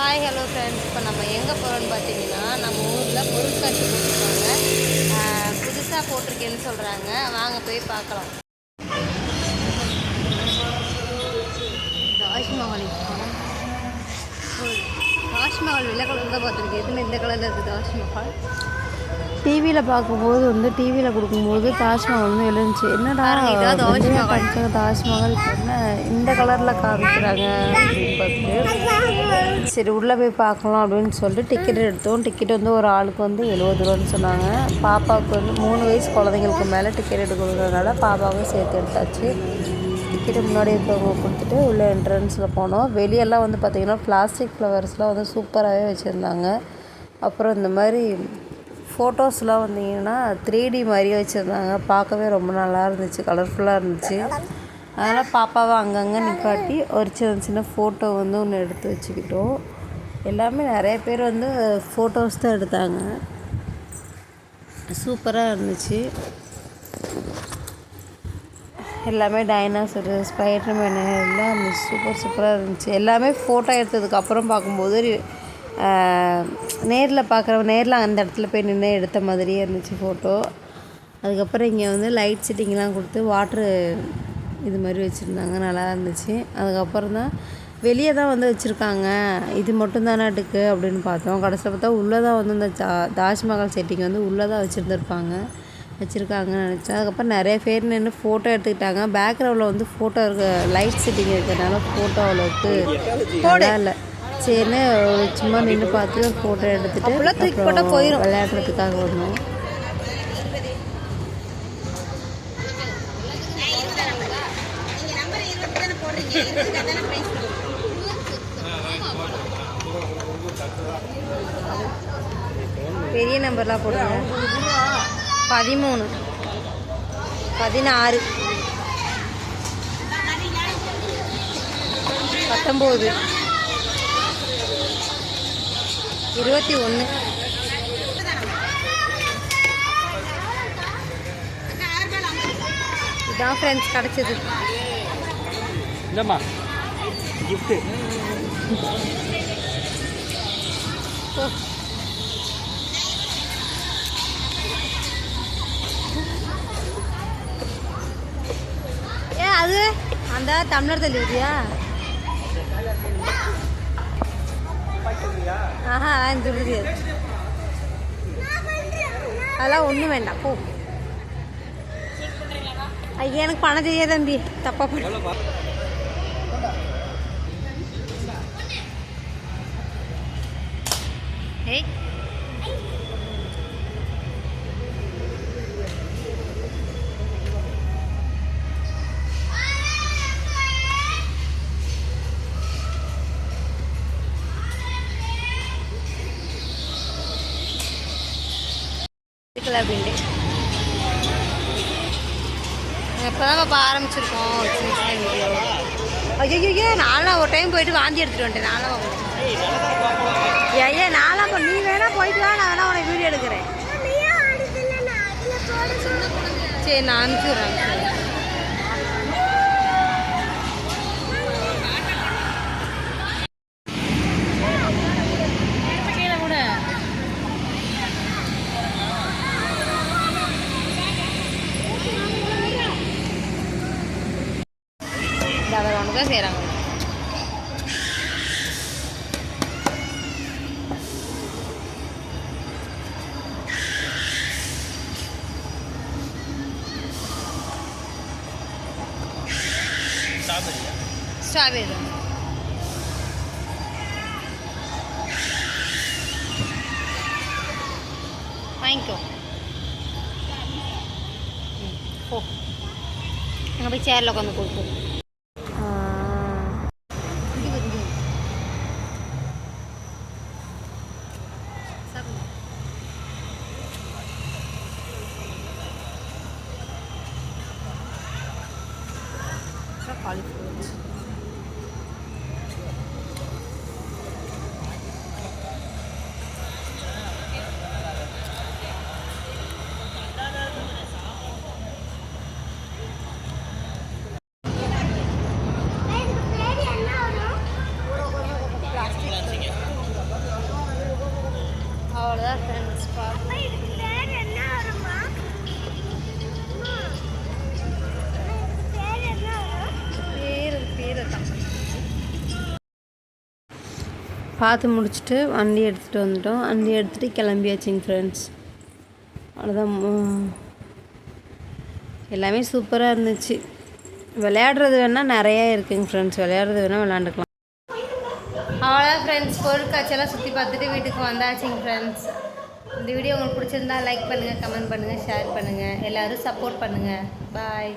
Hi hello friends இப்போ நம்ம எங்கே போகிறோன்னு பார்த்தீங்கன்னா நம்ம ஊரில் பொருட்காட்சி போட்டிருக்காங்க. புதுசாக போட்டிருக்கேன்னு சொல்கிறாங்க வாங்க போய் பார்க்கலாம். தாஜ்மஹால் தாஜ்மஹால் வெள்ளை கலர் தான் பார்த்துருக்கேன். எதுவுமே இந்த கலரில் இருக்குது தாஜ்மஹால். டிவியில் பார்க்கும்போது வந்து டிவியில் கொடுக்கும்போது தாஜ்மஹால் வந்து எழுந்துச்சு. என்னடா. காமிச்சாங்க தாஜ்மஹால். என்ன இந்த கலரில் காமிக்கிறாங்க அப்படின்னு பார்த்துட்டு சரி உள்ளே போய் பார்க்கலாம் அப்படின்னு சொல்லிட்டு டிக்கெட் எடுத்தோம். டிக்கெட் வந்து ஒரு ஆளுக்கு வந்து எழுபது ரூபான்னு சொன்னாங்க. பாப்பாவுக்கு வந்து மூணு வயசு குழந்தைங்களுக்கு மேலே டிக்கெட் எடுக்கிறதுனால பாப்பாவுக்கும் சேர்த்து எடுத்தாச்சு. டிக்கெட்டு முன்னாடி இருக்கவங்க கொடுத்துட்டு உள்ள என்ட்ரன்ஸில் போனோம். வெளியெல்லாம் வந்து பார்த்திங்கன்னா பிளாஸ்டிக் ஃப்ளவர்ஸ்லாம் வந்து சூப்பராகவே வச்சுருந்தாங்க. அப்புறம் இந்த மாதிரி ஃபோட்டோஸ்லாம் வந்தீங்கன்னா த்ரீ டி மாதிரியே வச்சுருந்தாங்க. பார்க்கவே ரொம்ப நல்லா இருந்துச்சு. கலர்ஃபுல்லாக இருந்துச்சு. அதனால் பாப்பாவை அங்கங்கே நிப்பாட்டி ஒரு சின்ன சின்ன ஃபோட்டோ வந்து ஒன்று எடுத்து வச்சுக்கிட்டோம். எல்லாமே நிறைய பேர் வந்து ஃபோட்டோஸ் தான் எடுத்தாங்க. சூப்பராக இருந்துச்சு. எல்லாமே டைனாசரு ஸ்பைடர்மேனு எல்லாம் இருந்துச்சு. சூப்பர் சூப்பராக இருந்துச்சு. எல்லாமே ஃபோட்டோ எடுத்ததுக்கப்புறம் பார்க்கும்போது நேரில் பார்க்குற நேரில் அந்த இடத்துல போய் நின்று எடுத்த மாதிரியே இருந்துச்சு ஃபோட்டோ அதுக்கப்புறம் இங்கே வந்து லைட் செட்டிங்லாம் கொடுத்து வாட்ரு இது மாதிரி வச்சுருந்தாங்க. நல்லா இருந்துச்சு. அதுக்கப்புறம் தான் வெளியே தான் வந்து வச்சுருக்காங்க. இது மட்டும் தானாட்டுக்கு அப்படின்னு பார்த்தோம். கடைசியில் பார்த்தா உள்ளே தான் வந்து இந்த தா தாஜ்மஹால் செட்டிங் வந்து உள்ளே தான் வச்சுருந்துருப்பாங்க. வச்சுருக்காங்கன்னு நினச்சேன். அதுக்கப்புறம் நிறைய பேர் நின்று ஃபோட்டோ எடுத்துக்கிட்டாங்க. பேக்ரவுண்டில் வந்து ஃபோட்டோ இருக்க லைட் செட்டிங் இருக்கிறதுனால ஃபோட்டோ அவ்வளோக்கு இல்லை. சரின்னு சும்மா நின்று பார்த்து ஃபோட்டோ போட்டா அப்புறம் போயிரும். விளையாடுறதுக்காக வந்தோம். பெரிய நம்பர்லாம் போடுங்க. பதிமூணு. பதினாறு. பத்தொம்போது. இருபத்தி ஒன்று இதான் ஃப்ரெண்ட்ஸ் கிடச்சிது. இந்தம்மா. கிஃப்ட்டு ஏ அது அந்த தமிழர் தள்ளி ஆஹா துருதி அதெல்லாம் ஒன்றும் வேண்டாம் போ. ஐயா எனக்கு பணம் தெரியாது தம்பி. தப்பா பண்ண ஏய். அப்படின்ட்டு இப்போ தான் இப்போ ஆரம்பிச்சிருக்கோம். சின்ன சின்ன வீடியோ ஐயோ நான்லாம் ஒரு டைம் போயிட்டு வாந்தி எடுத்துட்டு வந்துட்டேன். நான்லாம் ஐயா இப்போ நீ வேணா போயிட்டு வா நான் வேணா உனக்கு வீடியோ எடுக்கிறேன். சரி நான் அனுப்பிச்சுடுறேன். സ്ട്രാബെറി സ്ട്രാബെറി വാങ്ങിക്കോ. ഓ അപ്പോൾ ചേരലൊക്കെ ഒന്ന് കൊടുക്കും பார்த்து முடிச்சுட்டு வண்டி எடுத்துகிட்டு வந்துட்டோம். வண்டி எடுத்துகிட்டு கிளம்பியாச்சுங்க ஃப்ரெண்ட்ஸ் அவ்வளோதான் எல்லாமே சூப்பராக இருந்துச்சு. விளையாடுறது வேணால் நிறையா இருக்குங்க ஃப்ரெண்ட்ஸ் விளையாடுறது வேணால் விளாண்டுக்கலாம் அவ்வளோதான் ஃப்ரெண்ட்ஸ் பொருட்காட்சியெல்லாம் சுற்றி பார்த்துட்டு வீட்டுக்கு வந்தாச்சுங்க ஃப்ரெண்ட்ஸ் இந்த வீடியோ உங்களுக்கு பிடிச்சிருந்தா லைக் பண்ணுங்கள் கமெண்ட் பண்ணுங்கள் ஷேர் பண்ணுங்கள் எல்லோரும் சப்போர்ட் பண்ணுங்கள் பாய்